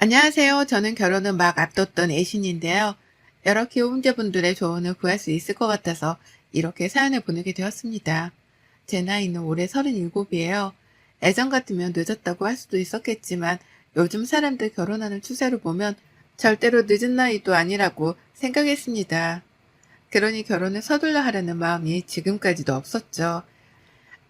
안녕하세요. 저는 결혼을 막 앞뒀던 애신인데요. 여러 기혼자분들의 조언을 구할 수 있을 것 같아서 이렇게 사연을 보내게 되었습니다. 제 나이는 올해 37이에요. 예전 같으면 늦었다고 할 수도 있었겠지만 요즘 사람들 결혼하는 추세를 보면 절대로 늦은 나이도 아니라고 생각했습니다. 그러니 결혼을 서둘러 하려는 마음이 지금까지도 없었죠.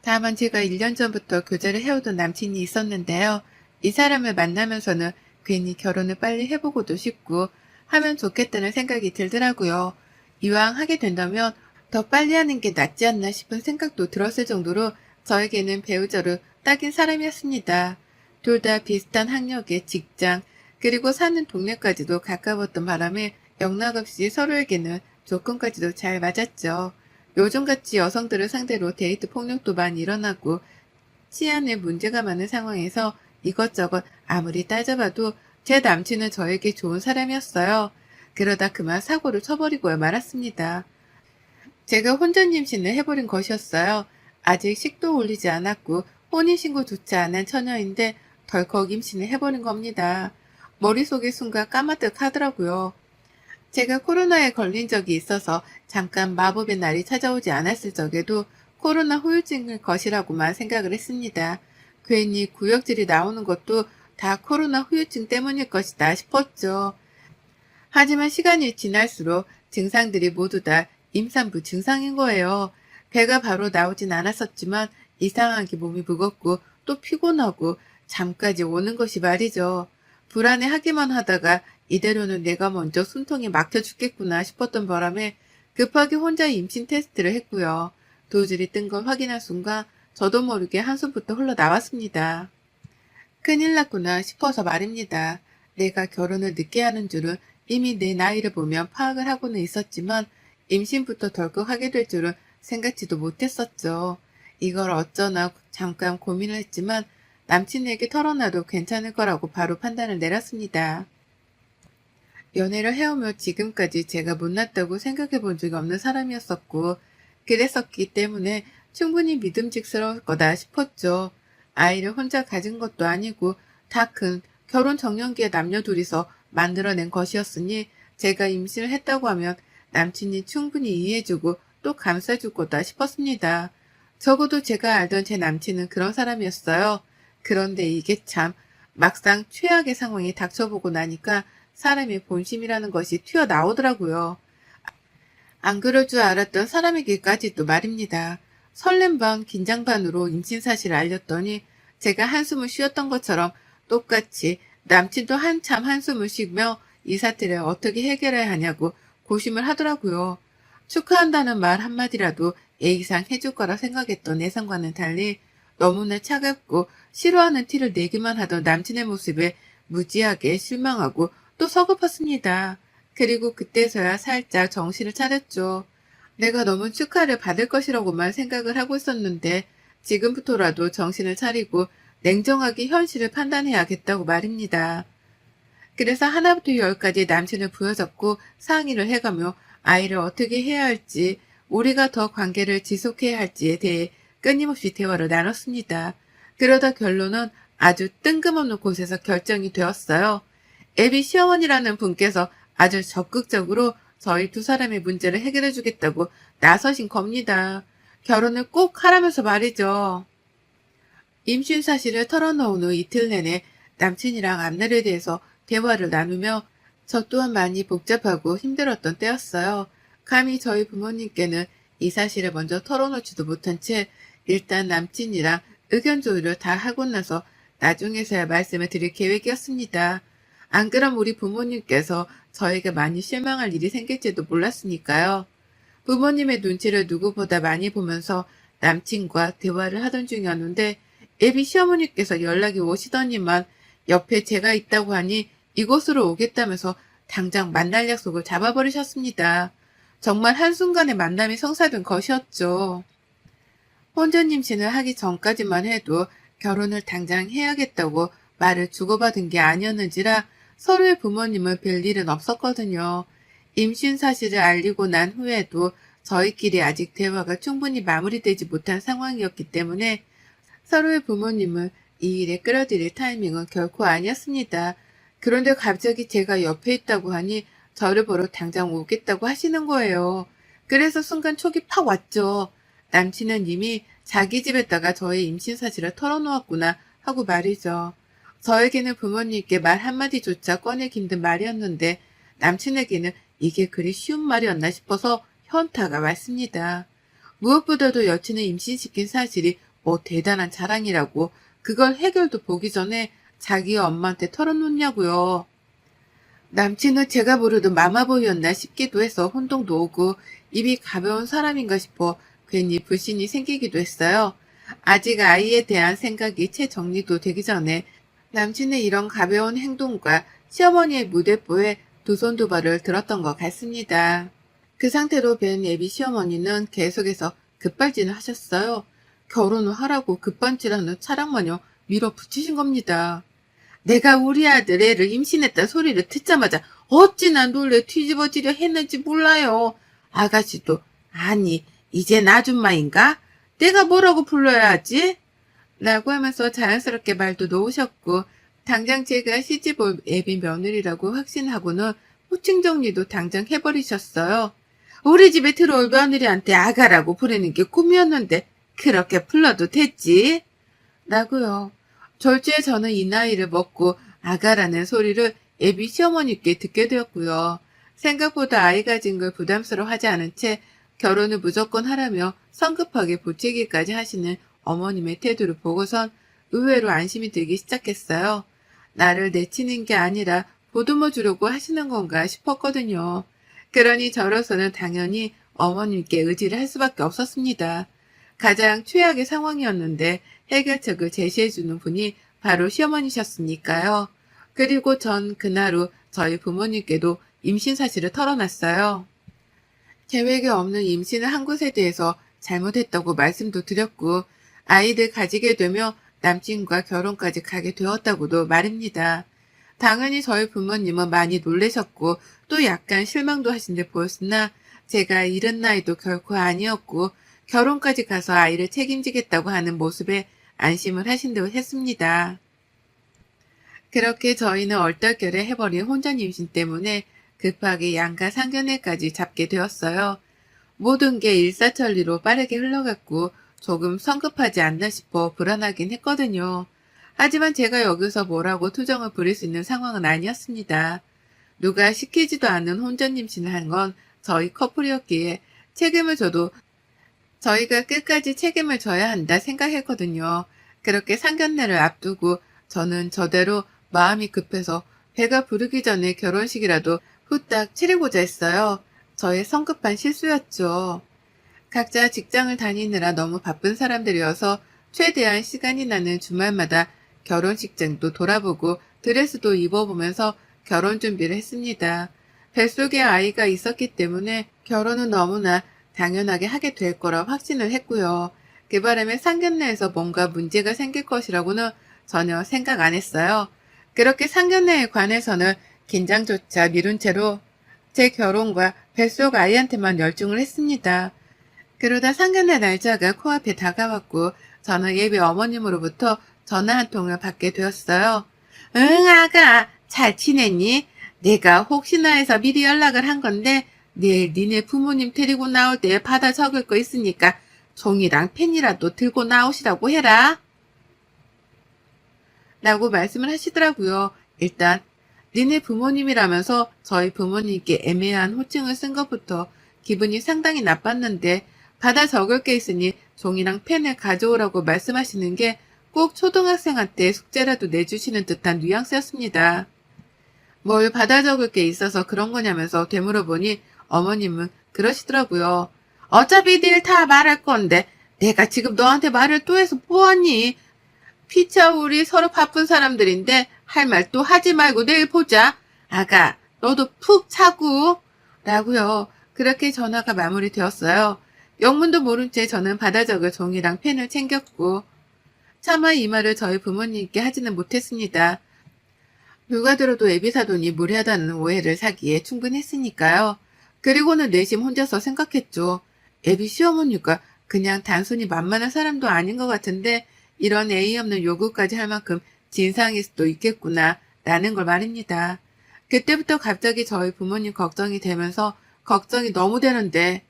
다만 제가 1년 전부터 교제를 해오던 남친이 있었는데요. 이 사람을 만나면서는 괜히 결혼을 빨리 해보고도 싶고 하면 좋겠다는 생각이 들더라고요. 이왕 하게 된다면 더 빨리 하는 게 낫지 않나 싶은 생각도 들었을 정도로 저에게는 배우자로 딱인 사람이었습니다. 둘 다 비슷한 학력의 직장, 그리고 사는 동네까지도 가까웠던 바람에 영락없이 서로에게는 조건까지도 잘 맞았죠. 요즘같이 여성들을 상대로 데이트 폭력도 많이 일어나고 치안에 문제가 많은 상황에서 이것저것 아무리 따져봐도 제 남친은 저에게 좋은 사람이었어요. 그러다 그만 사고를 쳐버리고 말았습니다. 제가 혼전 임신을 해버린 것이었어요. 아직 식도 올리지 않았고 혼인신고조차 안 한 처녀인데 덜컥 임신을 해버린 겁니다. 머릿속이 순간 까마득 하더라고요. 제가 코로나에 걸린 적이 있어서 잠깐 마법의 날이 찾아오지 않았을 적에도 코로나 후유증을 것이라고만 생각을 했습니다. 괜히 구역질이 나오는 것도 다 코로나 후유증 때문일 것이다 싶었죠. 하지만 시간이 지날수록 증상들이 모두 다 임산부 증상인 거예요. 배가 바로 나오진 않았었지만 이상하게 몸이 무겁고 또 피곤하고 잠까지 오는 것이 말이죠. 불안해하기만 하다가 이대로는 내가 먼저 숨통이 막혀 죽겠구나 싶었던 바람에 급하게 혼자 임신 테스트를 했고요. 도질이 뜬 걸 확인한 순간 저도 모르게 한숨부터 흘러나왔습니다. 큰일 났구나 싶어서 말입니다. 내가 결혼을 늦게 하는 줄은 이미 내 나이를 보면 파악을 하고는 있었지만 임신부터 덜컥 하게 될 줄은 생각지도 못했었죠. 이걸 어쩌나 잠깐 고민을 했지만 남친에게 털어놔도 괜찮을 거라고 바로 판단을 내렸습니다. 연애를 해오며 지금까지 제가 못났다고 생각해 본 적이 없는 사람이었었고, 그랬었기 때문에 충분히 믿음직스러울 거다 싶었죠. 아이를 혼자 가진 것도 아니고 다 큰 결혼 정년기에 남녀 둘이서 만들어낸 것이었으니 제가 임신을 했다고 하면 남친이 충분히 이해해주고 또 감싸줄 거다 싶었습니다. 적어도 제가 알던 제 남친은 그런 사람이었어요. 그런데 이게 참 막상 최악의 상황이 닥쳐보고 나니까 사람의 본심이라는 것이 튀어나오더라고요. 안 그럴 줄 알았던 사람에게까지도 말입니다. 설렘 반 긴장 반으로 임신 사실을 알렸더니 제가 한숨을 쉬었던 것처럼 똑같이 남친도 한참 한숨을 쉬며 이 사태를 어떻게 해결해야 하냐고 고심을 하더라고요. 축하한다는 말 한마디라도 예의상 해줄 거라 생각했던 예상과는 달리 너무나 차갑고 싫어하는 티를 내기만 하던 남친의 모습에 무지하게 실망하고 또 서글펐습니다. 그리고 그때서야 살짝 정신을 차렸죠. 내가 너무 축하를 받을 것이라고만 생각을 하고 있었는데 지금부터라도 정신을 차리고 냉정하게 현실을 판단해야겠다고 말입니다. 그래서 하나부터 열까지 남친을 부여잡고 상의를 해가며 아이를 어떻게 해야 할지 우리가 더 관계를 지속해야 할지에 대해 끊임없이 대화를 나눴습니다. 그러다 결론은 아주 뜬금없는 곳에서 결정이 되었어요. 애비 시어머니라는 분께서 아주 적극적으로 저희 두 사람의 문제를 해결해 주겠다고 나서신 겁니다. 결혼을 꼭 하라면서 말이죠. 임신 사실을 털어놓은 후 이틀 내내 남친이랑 앞날에 대해서 대화를 나누며 저 또한 많이 복잡하고 힘들었던 때였어요. 감히 저희 부모님께는 이 사실을 먼저 털어놓지도 못한 채 일단 남친이랑 의견 조율을 다 하고 나서 나중에서야 말씀을 드릴 계획이었습니다. 안 그럼 우리 부모님께서 저에게 많이 실망할 일이 생길지도 몰랐으니까요. 부모님의 눈치를 누구보다 많이 보면서 남친과 대화를 하던 중이었는데 애비 시어머니께서 연락이 오시더니만 옆에 제가 있다고 하니 이곳으로 오겠다면서 당장 만날 약속을 잡아버리셨습니다. 정말 한순간에 만남이 성사된 것이었죠. 혼전 임신을 하기 전까지만 해도 결혼을 당장 해야겠다고 말을 주고받은 게 아니었는지라 서로의 부모님을 뵐 일은 없었거든요. 임신 사실을 알리고 난 후에도 저희끼리 아직 대화가 충분히 마무리되지 못한 상황이었기 때문에 서로의 부모님을 이 일에 끌어들일 타이밍은 결코 아니었습니다. 그런데 갑자기 제가 옆에 있다고 하니 저를 보러 당장 오겠다고 하시는 거예요. 그래서 순간 촉이 팍 왔죠. 남친은 이미 자기 집에다가 저의 임신 사실을 털어놓았구나 하고 말이죠. 저에게는 부모님께 말 한마디조차 꺼내기 힘든 말이었는데 남친에게는 이게 그리 쉬운 말이었나 싶어서 현타가 왔습니다. 무엇보다도 여친을 임신시킨 사실이 뭐 대단한 자랑이라고 그걸 해결도 보기 전에 자기 엄마한테 털어놓냐고요. 남친은 제가 모르던 마마보이였나 싶기도 해서 혼동도 오고 입이 가벼운 사람인가 싶어 괜히 불신이 생기기도 했어요. 아직 아이에 대한 생각이 채 정리도 되기 전에 남친의 이런 가벼운 행동과 시어머니의 무대뽀에 두 손 두 발을 들었던 것 같습니다. 그 상태로 뵌 예비 시어머니는 계속해서 급발진을 하셨어요. 결혼을 하라고 급발진하는 차량마녀 밀어붙이신 겁니다. 내가 우리 아들 애를 임신했다 소리를 듣자마자 어찌나 놀래 뒤집어지려 했는지 몰라요. 아가씨도 아니 이젠 아줌마인가? 내가 뭐라고 불러야 하지? 라고 하면서 자연스럽게 말도 놓으셨고 당장 제가 시집 올 애비 며느리라고 확신하고는 호칭 정리도 당장 해버리셨어요. 우리 집에 들어올 며느리한테 아가라고 부르는 게 꿈이었는데 그렇게 불러도 됐지? 라고요. 졸지에 저는 이 나이를 먹고 아가라는 소리를 애비 시어머니께 듣게 되었고요. 생각보다 아이 가진 걸 부담스러워하지 않은 채 결혼을 무조건 하라며 성급하게 부채기까지 하시는 어머님의 태도를 보고선 의외로 안심이 들기 시작했어요. 나를 내치는 게 아니라 보듬어 주려고 하시는 건가 싶었거든요. 그러니 저로서는 당연히 어머님께 의지를 할 수밖에 없었습니다. 가장 최악의 상황이었는데 해결책을 제시해주는 분이 바로 시어머니셨으니까요. 그리고 전 그날 후 저희 부모님께도 임신 사실을 털어놨어요. 계획에 없는 임신을 한 것에 대해서 잘못했다고 말씀도 드렸고 아이들 가지게 되며 남친과 결혼까지 가게 되었다고도 말입니다. 당연히 저희 부모님은 많이 놀라셨고 또 약간 실망도 하신 듯 보였으나 제가 이른 나이도 결코 아니었고 결혼까지 가서 아이를 책임지겠다고 하는 모습에 안심을 하신 듯 했습니다. 그렇게 저희는 얼떨결에 해버린 혼전 임신 때문에 급하게 양가 상견례까지 잡게 되었어요. 모든 게 일사천리로 빠르게 흘러갔고 조금 성급하지 않나 싶어 불안하긴 했거든요. 하지만 제가 여기서 뭐라고 투정을 부릴 수 있는 상황은 아니었습니다. 누가 시키지도 않는 혼전 임신을 한 건 저희 커플이었기에 책임을 져도 저희가 끝까지 책임을 져야 한다 생각했거든요. 그렇게 상견례를 앞두고 저는 저대로 마음이 급해서 배가 부르기 전에 결혼식이라도 후딱 치르고자 했어요. 저의 성급한 실수였죠. 각자 직장을 다니느라 너무 바쁜 사람들이어서 최대한 시간이 나는 주말마다 결혼식장도 돌아보고 드레스도 입어보면서 결혼 준비를 했습니다. 뱃속에 아이가 있었기 때문에 결혼은 너무나 당연하게 하게 될 거라 확신을 했고요. 그 바람에 상견례에서 뭔가 문제가 생길 것이라고는 전혀 생각 안 했어요. 그렇게 상견례에 관해서는 긴장조차 미룬 채로 제 결혼과 뱃속 아이한테만 열중을 했습니다. 그러다 상견례 날짜가 코앞에 다가왔고 저는 예비 어머님으로부터 전화 한 통을 받게 되었어요. 응 아가 잘 지냈니? 내가 혹시나 해서 미리 연락을 한 건데 내일 니네 부모님 데리고 나올 때 받아 적을 거 있으니까 종이랑 펜이라도 들고 나오시라고 해라. 라고 말씀을 하시더라고요. 일단 니네 부모님이라면서 저희 부모님께 애매한 호칭을 쓴 것부터 기분이 상당히 나빴는데 받아 적을 게 있으니 종이랑 펜을 가져오라고 말씀하시는 게 꼭 초등학생한테 숙제라도 내주시는 듯한 뉘앙스였습니다. 뭘 받아 적을 게 있어서 그런 거냐면서 되물어보니 어머님은 그러시더라고요. 어차피 니들 다 말할 건데 내가 지금 너한테 말을 또 해서 뭐하니? 피차 우리 서로 바쁜 사람들인데 할 말 또 하지 말고 내일 보자. 아가 너도 푹 자고 라고요. 그렇게 전화가 마무리되었어요. 영문도 모른 채 저는 받아 적을 종이랑 펜을 챙겼고 차마 이 말을 저희 부모님께 하지는 못했습니다. 누가 들어도 애비사돈이 무례하다는 오해를 사기에 충분했으니까요. 그리고는 내심 혼자서 생각했죠. 애비 시어머니가 그냥 단순히 만만한 사람도 아닌 것 같은데 이런 예의 없는 요구까지 할 만큼 진상일 수도 있겠구나 라는 걸 말입니다. 그때부터 갑자기 저희 부모님 걱정이 되면서 걱정이 너무 되는데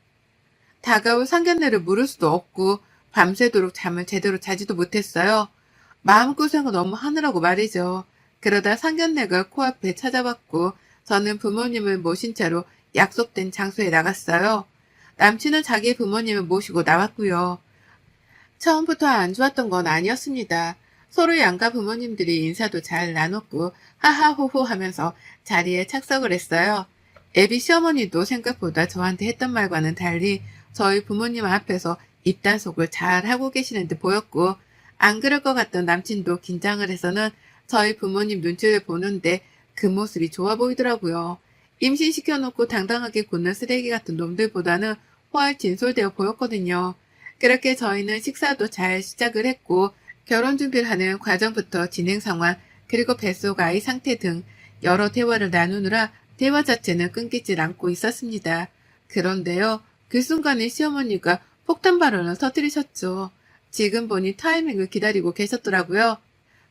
다가올 상견례를 물을 수도 없고 밤새도록 잠을 제대로 자지도 못했어요. 마음고생을 너무 하느라고 말이죠. 그러다 상견례가 코앞에 찾아왔고 저는 부모님을 모신 채로 약속된 장소에 나갔어요. 남친은 자기 부모님을 모시고 나왔고요. 처음부터 안 좋았던 건 아니었습니다. 서로 양가 부모님들이 인사도 잘 나눴고 하하호호 하면서 자리에 착석을 했어요. 애비 시어머니도 생각보다 저한테 했던 말과는 달리 저희 부모님 앞에서 입단속을 잘 하고 계시는 듯 보였고 안 그럴 것 같던 남친도 긴장을 해서는 저희 부모님 눈치를 보는데 그 모습이 좋아 보이더라고요. 임신시켜놓고 당당하게 굳는 쓰레기 같은 놈들보다는 훨 진솔되어 보였거든요. 그렇게 저희는 식사도 잘 시작을 했고 결혼 준비를 하는 과정부터 진행 상황 그리고 뱃속 아이 상태 등 여러 대화를 나누느라 대화 자체는 끊기질 않고 있었습니다. 그런데요, 그 순간에 시어머니가 폭탄 발언을 터뜨리셨죠. 지금 보니 타이밍을 기다리고 계셨더라고요.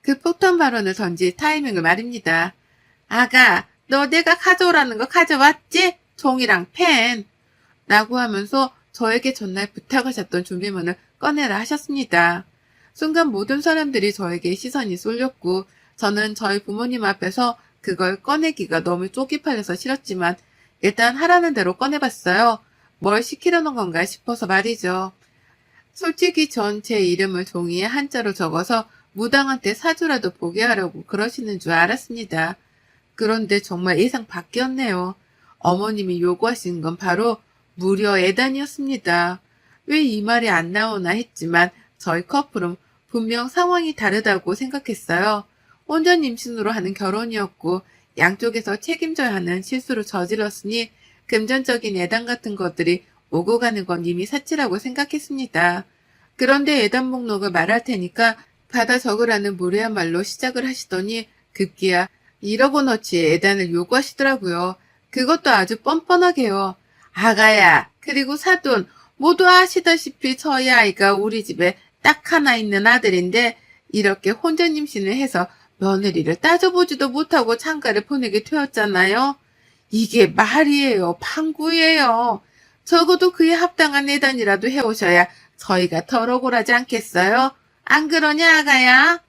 그 폭탄 발언을 던질 타이밍을 말입니다. 아가, 너 내가 가져오라는 거 가져왔지? 종이랑 펜. 라고 하면서 저에게 전날 부탁하셨던 준비물을 꺼내라 하셨습니다. 순간 모든 사람들이 저에게 시선이 쏠렸고 저는 저희 부모님 앞에서 그걸 꺼내기가 너무 쪽이 팔려서 싫었지만 일단 하라는 대로 꺼내봤어요. 뭘 시키려는 건가 싶어서 말이죠. 솔직히 전 제 이름을 종이에 한자로 적어서 무당한테 사주라도 보게 하려고 그러시는 줄 알았습니다. 그런데 정말 예상 밖이었네요. 어머님이 요구하신 건 바로 무려 애단이었습니다. 왜 이 말이 안 나오나 했지만 저희 커플은 분명 상황이 다르다고 생각했어요. 혼전 임신으로 하는 결혼이었고 양쪽에서 책임져야 하는 실수를 저질렀으니 금전적인 예단 같은 것들이 오고 가는 건 이미 사치라고 생각했습니다. 그런데 예단 목록을 말할 테니까 받아 적으라는 무례한 말로 시작을 하시더니 급기야 1억 원어치 예단을 요구하시더라고요. 그것도 아주 뻔뻔하게요. 아가야, 그리고 사돈, 모두 아시다시피 저희 아이가 우리 집에 딱 하나 있는 아들인데 이렇게 혼전 임신을 해서 며느리를 따져보지도 못하고 창가를 보내게 되었잖아요. 이게 말이에요. 방구예요. 적어도 그에 합당한 예단이라도 해오셔야 저희가 덜 억울하지 않겠어요? 안 그러냐, 아가야?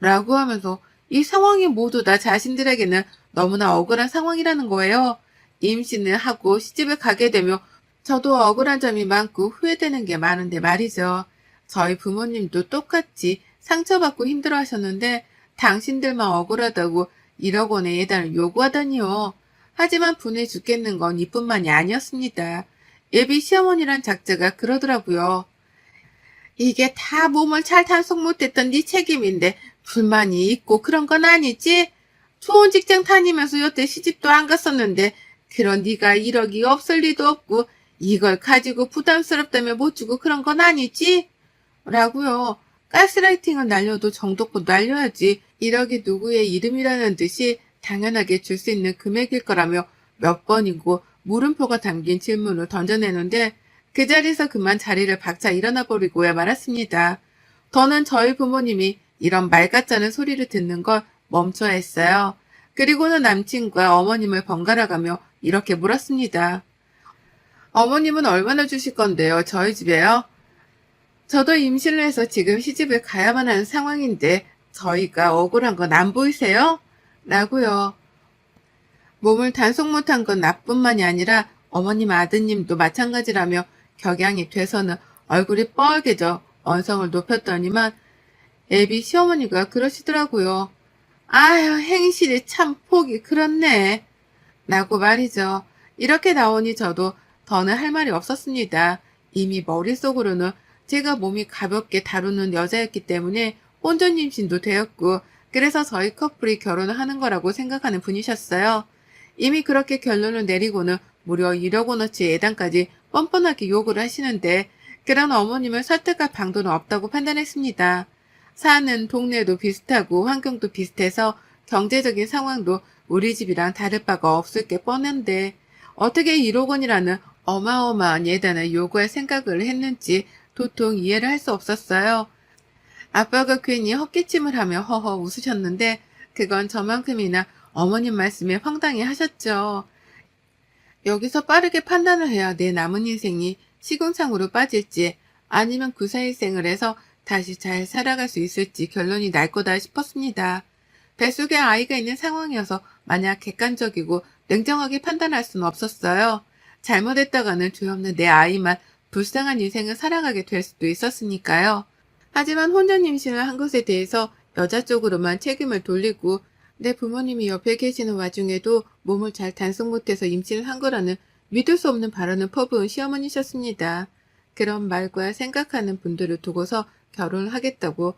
라고 하면서 이 상황이 모두 다 자신들에게는 너무나 억울한 상황이라는 거예요. 임신을 하고 시집을 가게 되며 저도 억울한 점이 많고 후회되는 게 많은데 말이죠. 저희 부모님도 똑같이 상처받고 힘들어 하셨는데 당신들만 억울하다고 1억 원의 예단을 요구하다니요. 하지만 분해 죽겠는 건 이뿐만이 아니었습니다. 예비 시어머니란 작자가 그러더라고요. 이게 다 몸을 잘 단속 못했던 네 책임인데 불만이 있고 그런 건 아니지? 좋은 직장 다니면서 여태 시집도 안 갔었는데 그런 네가 1억이 없을 리도 없고 이걸 가지고 부담스럽다며 못 주고 그런 건 아니지? 라고요. 가스라이팅을 날려도 정도껏 날려야지 1억이 누구의 이름이라는 듯이 당연하게 줄 수 있는 금액일 거라며 몇 번이고 물음표가 담긴 질문을 던져내는데 그 자리에서 그만 자리를 박차 일어나 버리고야 말았습니다. 더는 저희 부모님이 이런 말 같자는 소리를 듣는 걸 멈춰야 했어요. 그리고는 남친과 어머님을 번갈아 가며 이렇게 물었습니다. 어머님은 얼마나 주실 건데요? 저희 집에요? 저도 임신을 해서 지금 시집을 가야만 하는 상황인데 저희가 억울한 건 안 보이세요? 라고요. 몸을 단속 못한 건 나뿐만이 아니라 어머님 아드님도 마찬가지라며 격양이 돼서는 얼굴이 뻘개져 언성을 높였더니만 애비 시어머니가 그러시더라고요. 아휴 행실이 참 폭이 그렇네. 라고 말이죠. 이렇게 나오니 저도 더는 할 말이 없었습니다. 이미 머릿속으로는 제가 몸이 가볍게 다루는 여자였기 때문에 혼전 임신도 되었고 그래서 저희 커플이 결혼을 하는 거라고 생각하는 분이셨어요. 이미 그렇게 결론을 내리고는 무려 1억 원어치 예단까지 뻔뻔하게 요구를 하시는데 그런 어머님을 설득할 방도는 없다고 판단했습니다. 사는 동네도 비슷하고 환경도 비슷해서 경제적인 상황도 우리 집이랑 다를 바가 없을 게 뻔한데 어떻게 1억 원이라는 어마어마한 예단을 요구할 생각을 했는지 도통 이해를 할 수 없었어요. 아빠가 괜히 헛기침을 하며 허허 웃으셨는데 그건 저만큼이나 어머님 말씀에 황당해 하셨죠. 여기서 빠르게 판단을 해야 내 남은 인생이 시궁창으로 빠질지 아니면 그 사이 생을 해서 다시 잘 살아갈 수 있을지 결론이 날 거다 싶었습니다. 뱃속에 아이가 있는 상황이어서 마냥 객관적이고 냉정하게 판단할 수는 없었어요. 잘못했다가는 죄 없는 내 아이만 불쌍한 인생을 살아가게 될 수도 있었으니까요. 하지만 혼전 임신을 한 것에 대해서 여자 쪽으로만 책임을 돌리고 내 부모님이 옆에 계시는 와중에도 몸을 잘 단속 못해서 임신을 한 거라는 믿을 수 없는 발언을 퍼부은 시어머니셨습니다. 그런 말과 생각하는 분들을 두고서 결혼을 하겠다고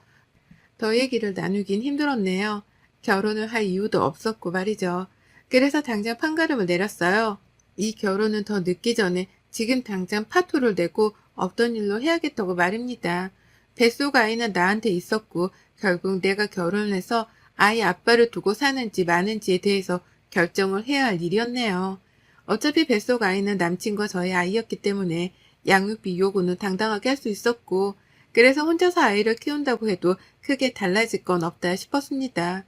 더 얘기를 나누긴 힘들었네요. 결혼을 할 이유도 없었고 말이죠. 그래서 당장 판가름을 내렸어요. 이 결혼은 더 늦기 전에 지금 당장 파토를 내고 없던 일로 해야겠다고 말입니다. 뱃속 아이는 나한테 있었고 결국 내가 결혼해서 아이 아빠를 두고 사는지 마는지에 대해서 결정을 해야 할 일이었네요. 어차피 뱃속 아이는 남친과 저의 아이였기 때문에 양육비 요구는 당당하게 할 수 있었고 그래서 혼자서 아이를 키운다고 해도 크게 달라질 건 없다 싶었습니다.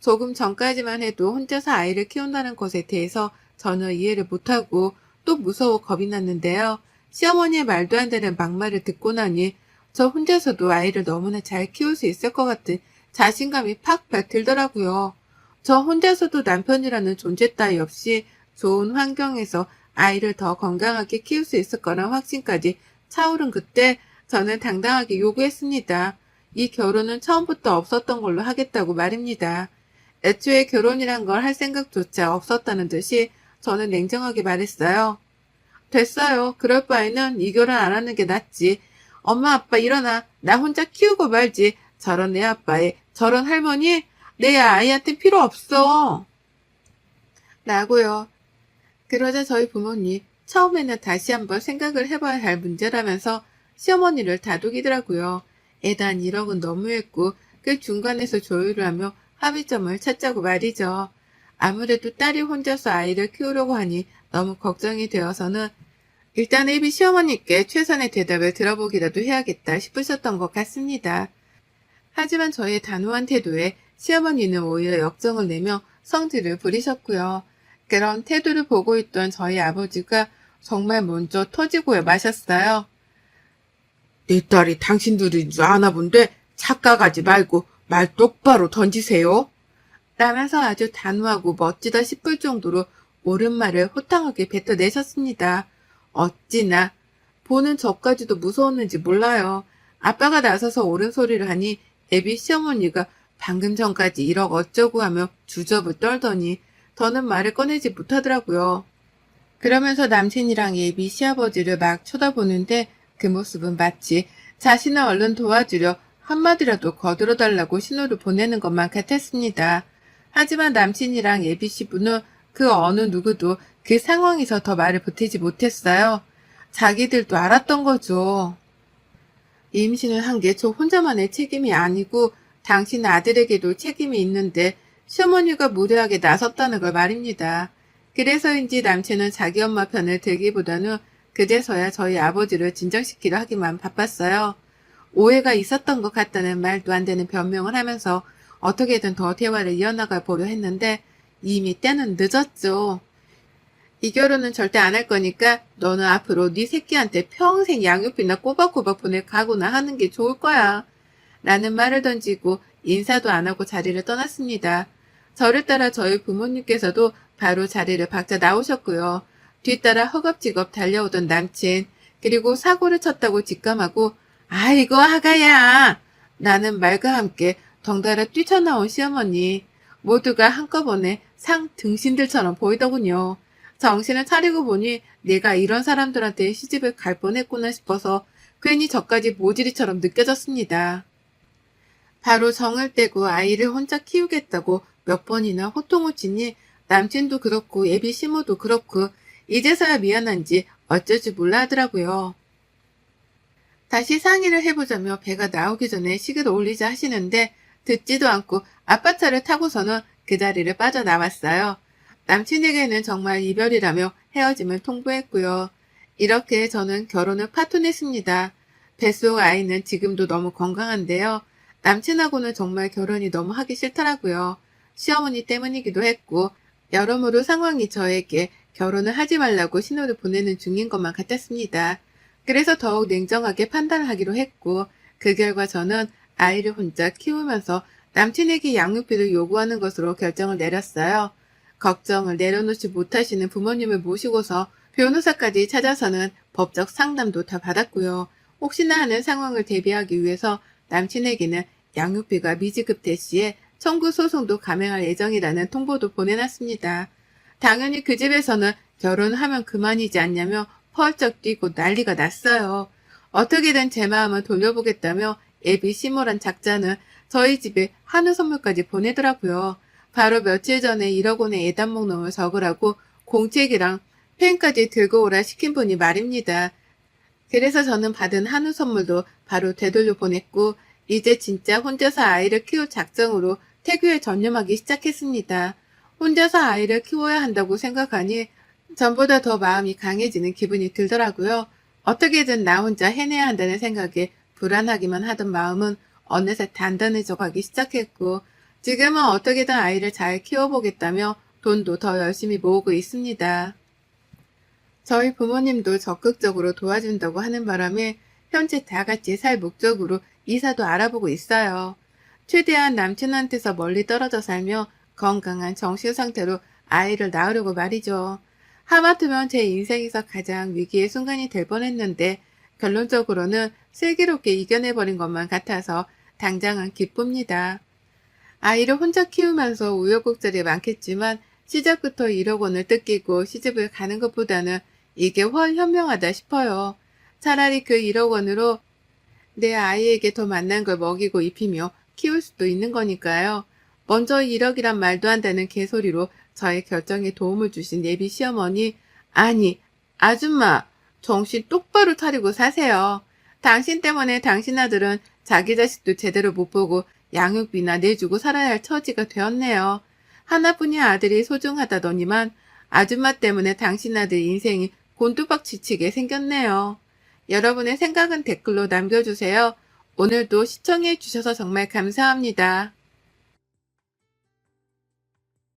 조금 전까지만 해도 혼자서 아이를 키운다는 것에 대해서 전혀 이해를 못하고 또 무서워 겁이 났는데요. 시어머니의 말도 안 되는 막말을 듣고 나니 저 혼자서도 아이를 너무나 잘 키울 수 있을 것 같은 자신감이 팍팍 들더라고요. 저 혼자서도 남편이라는 존재 따위 없이 좋은 환경에서 아이를 더 건강하게 키울 수 있을 거란 확신까지 차오른 그때 저는 당당하게 요구했습니다. 이 결혼은 처음부터 없었던 걸로 하겠다고 말입니다. 애초에 결혼이란 걸 할 생각조차 없었다는 듯이 저는 냉정하게 말했어요. 됐어요. 그럴 바에는 이 결혼 안 하는 게 낫지. 엄마 아빠 일어나. 나 혼자 키우고 말지. 저런 내 아빠에 저런 할머니 내 아이한테 필요 없어. 라고요. 그러자 저희 부모님 처음에는 다시 한번 생각을 해봐야 할 문제라면서 시어머니를 다독이더라고요. 애단 1억은 너무했고 그 중간에서 조율을 하며 합의점을 찾자고 말이죠. 아무래도 딸이 혼자서 아이를 키우려고 하니 너무 걱정이 되어서는 일단 애비 시어머니께 최선의 대답을 들어보기라도 해야겠다 싶으셨던 것 같습니다. 하지만 저의 단호한 태도에 시어머니는 오히려 역정을 내며 성질을 부리셨고요. 그런 태도를 보고 있던 저희 아버지가 정말 먼저 터지고야 마셨어요. 내 딸이 당신 들인 줄 아나 본데 착각하지 말고 말 똑바로 던지세요. 라면서 아주 단호하고 멋지다 싶을 정도로 옳은 말을 호탕하게 뱉어내셨습니다. 어찌나 보는 저까지도 무서웠는지 몰라요. 아빠가 나서서 옳은 소리를 하니 애비 시어머니가 방금 전까지 1억 어쩌고 하며 주접을 떨더니 더는 말을 꺼내지 못하더라고요. 그러면서 남친이랑 예비 시아버지를 막 쳐다보는데 그 모습은 마치 자신을 얼른 도와주려 한마디라도 거들어달라고 신호를 보내는 것만 같았습니다. 하지만 남친이랑 예비 씨부는 그 어느 누구도 그 상황에서 더 말을 보태지 못했어요. 자기들도 알았던 거죠. 임신을 한 게 저 혼자만의 책임이 아니고 당신 아들에게도 책임이 있는데 시어머니가 무례하게 나섰다는 걸 말입니다. 그래서인지 남친은 자기 엄마 편을 들기보다는 그제서야 저희 아버지를 진정시키려 하기만 바빴어요. 오해가 있었던 것 같다는 말도 안 되는 변명을 하면서 어떻게든 더 대화를 이어나가 보려 했는데 이미 때는 늦었죠. 이 결혼은 절대 안 할 거니까 너는 앞으로 네 새끼한테 평생 양육비나 꼬박꼬박 보낼 각오나 하는 게 좋을 거야. 라는 말을 던지고 인사도 안 하고 자리를 떠났습니다. 저를 따라 저희 부모님께서도 바로 자리를 박자 나오셨고요. 뒤따라 허겁지겁 달려오던 남친, 그리고 사고를 쳤다고 직감하고 아이고 아가야! 라는 말과 함께 덩달아 뛰쳐나온 시어머니, 모두가 한꺼번에 상 등신들처럼 보이더군요. 정신을 차리고 보니 내가 이런 사람들한테 시집을 갈 뻔했구나 싶어서 괜히 저까지 모질이처럼 느껴졌습니다. 바로 정을 떼고 아이를 혼자 키우겠다고 몇 번이나 호통을 치니 남친도 그렇고 예비 시모도 그렇고 이제서야 미안한지 어쩔 줄 몰라 하더라고요. 다시 상의를 해보자며 배가 나오기 전에 식을 올리자 하시는데 듣지도 않고 아빠 차를 타고서는 그 자리를 빠져나왔어요. 남친에게는 정말 이별이라며 헤어짐을 통보했고요. 이렇게 저는 결혼을 파토냈습니다. 뱃속 아이는 지금도 너무 건강한데요. 남친하고는 정말 결혼이 너무 하기 싫더라고요. 시어머니 때문이기도 했고 여러모로 상황이 저에게 결혼을 하지 말라고 신호를 보내는 중인 것만 같았습니다. 그래서 더욱 냉정하게 판단을 하기로 했고 그 결과 저는 아이를 혼자 키우면서 남친에게 양육비를 요구하는 것으로 결정을 내렸어요. 걱정을 내려놓지 못하시는 부모님을 모시고서 변호사까지 찾아서는 법적 상담도 다 받았고요. 혹시나 하는 상황을 대비하기 위해서 남친에게는 양육비가 미지급될 시에 청구 소송도 감행할 예정이라는 통보도 보내놨습니다. 당연히 그 집에서는 결혼하면 그만이지 않냐며 펄쩍 뛰고 난리가 났어요. 어떻게든 제 마음을 돌려보겠다며 애비 시모란 작자는 저희 집에 한우 선물까지 보내더라고요. 바로 며칠 전에 1억 원의 예단 목록을 적으라고 공책이랑 펜까지 들고 오라 시킨 분이 말입니다. 그래서 저는 받은 한우 선물도 바로 되돌려 보냈고 이제 진짜 혼자서 아이를 키울 작정으로 태교에 전념하기 시작했습니다. 혼자서 아이를 키워야 한다고 생각하니 전보다 더 마음이 강해지는 기분이 들더라고요. 어떻게든 나 혼자 해내야 한다는 생각에 불안하기만 하던 마음은 어느새 단단해져 가기 시작했고 지금은 어떻게든 아이를 잘 키워보겠다며 돈도 더 열심히 모으고 있습니다. 저희 부모님도 적극적으로 도와준다고 하는 바람에 현재 다 같이 살 목적으로 이사도 알아보고 있어요. 최대한 남친한테서 멀리 떨어져 살며 건강한 정신 상태로 아이를 낳으려고 말이죠. 하마터면 제 인생에서 가장 위기의 순간이 될 뻔했는데 결론적으로는 슬기롭게 이겨내버린 것만 같아서 당장은 기쁩니다. 아이를 혼자 키우면서 우여곡절이 많겠지만 시작부터 1억 원을 뜯기고 시집을 가는 것보다는 이게 훨 현명하다 싶어요. 차라리 그 1억 원으로 내 아이에게 더 만난 걸 먹이고 입히며 키울 수도 있는 거니까요. 먼저 1억이란 말도 한다는 개소리로 저의 결정에 도움을 주신 예비 시어머니, 아니, 아줌마, 정신 똑바로 차리고 사세요. 당신 때문에 당신 아들은 자기 자식도 제대로 못 보고 양육비나 내주고 살아야 할 처지가 되었네요. 하나뿐인 아들이 소중하다더니만 아줌마 때문에 당신 아들 인생이 곤두박 지치게 생겼네요. 여러분의 생각은 댓글로 남겨주세요. 오늘도 시청해 주셔서 정말 감사합니다.